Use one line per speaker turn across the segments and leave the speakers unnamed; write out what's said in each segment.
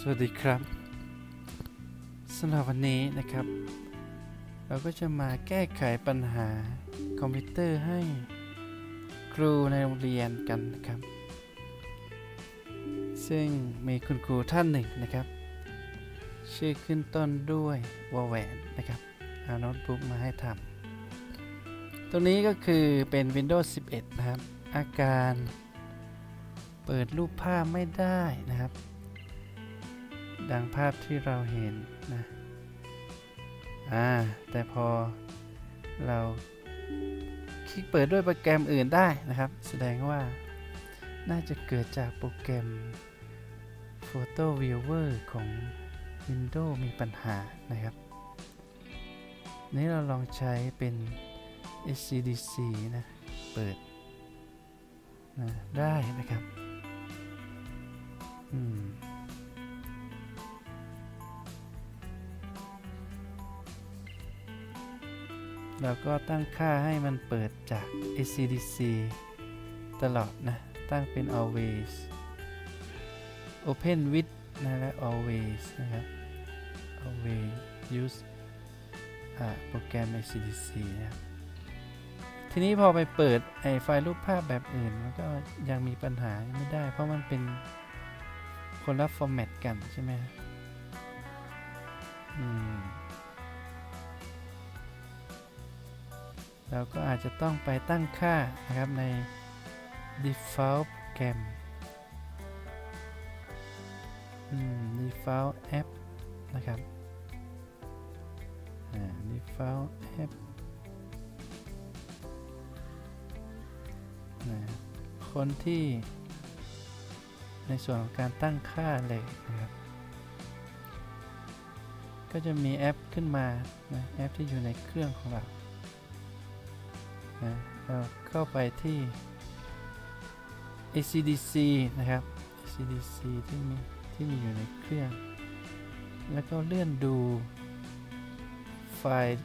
สวัสดีครับสำหรับวันนี้นะครับ เราก็จะมาแก้ไขปัญหาคอมพิวเตอร์ให้ครูในโรงเรียนกันนะครับ ซึ่งมีคุณครูท่านหนึ่งนะครับ ชื่อขึ้นต้นด้วยวแหวนนะครับเอาโน้ตบุ๊กมาให้ทำตรงนี้ก็คือเป็น Windows 11 นะครับ อาการเปิดรูปภาพไม่ได้นะครับ ดังภาพที่เราเห็นนะอ่าแต่พอเราคลิกเปิดด้วยโปรแกรมอื่นได้นะครับ แสดงว่าน่าจะเกิดจากโปรแกรม Photo Viewer ของ Windows มีปัญหานะครับ นี้เราลองใช้เป็น SCDC นะ เปิดนะได้นะครับ อืม เราก็ตั้งค่าให้มันเปิดจาก ACDC ตลอดนะ ตั้งเป็น always open with นะและ always นะครับ always use อ่าโปรแกรม ACDC นะครับทีนี้พอไปเปิดไอไฟล์รูปภาพแบบอื่น มันก็ยังมีปัญหาไม่ได้ เพราะมันเป็นคนละฟอร์แมตกันใช่ไหมอื เราก็อาจจะต้องไปตั้งค่านะครับใน default โปรแกรม default app นะครับ default app นะคนที่ในส่วนของการตั้งค่าเลยนะครับ ก็จะมีแอปขึ้นมานะแอปที่อยู่ในเครื่องของเรา เราเข้าไปที่ ACDC นะครับ ACDC ที่มีที่มีอยู่ในเครื่อง แล้วก็เลื่อนดูไฟล์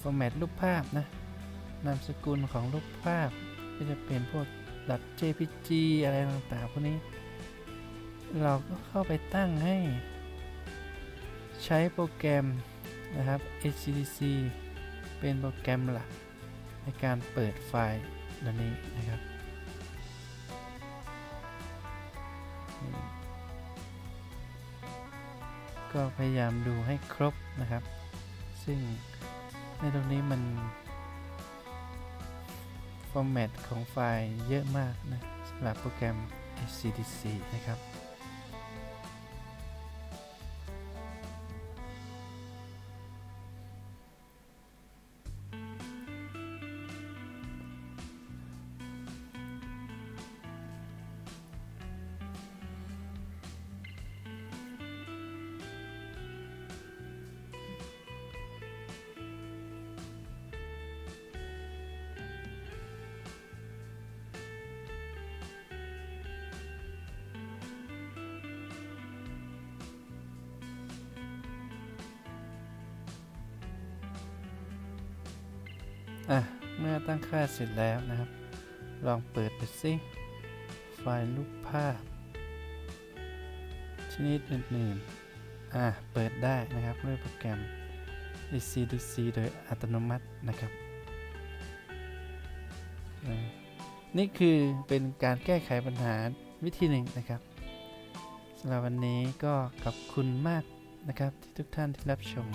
ฟอร์แมตรูปภาพนะ นามสกุลของรูปภาพ ก็จะเป็นพวก .jpg อะไรต่างๆพวกนี้ เราก็เข้าไปตั้งให้ ใช้โปรแกรมนะครับ ACDC เป็นโปรแกรมหลัก ในการเปิดไฟล์ดังนี้นะครับก็พยายามดูให้ครบนะครับ ซึ่งในตรงนี้มัน ฟอร์แมตของไฟล์เยอะมากนะสำหรับโปรแกรม HCDC นะครับ อะ เมื่อตั้งค่าเสร็จแล้วนะครับ ลองเปิดดูสิไฟล์รูปภาพ ชนิดอื่นๆ อะ เปิดได้นะครับด้วยโปรแกรม ECDC โดยอัตโนมัตินะครับนี่คือเป็นการแก้ไขปัญหาวิธีหนึ่งนะครับสำหรับวันนี้ก็ขอบคุณมากนะครับที่ทุกท่านที่รับชม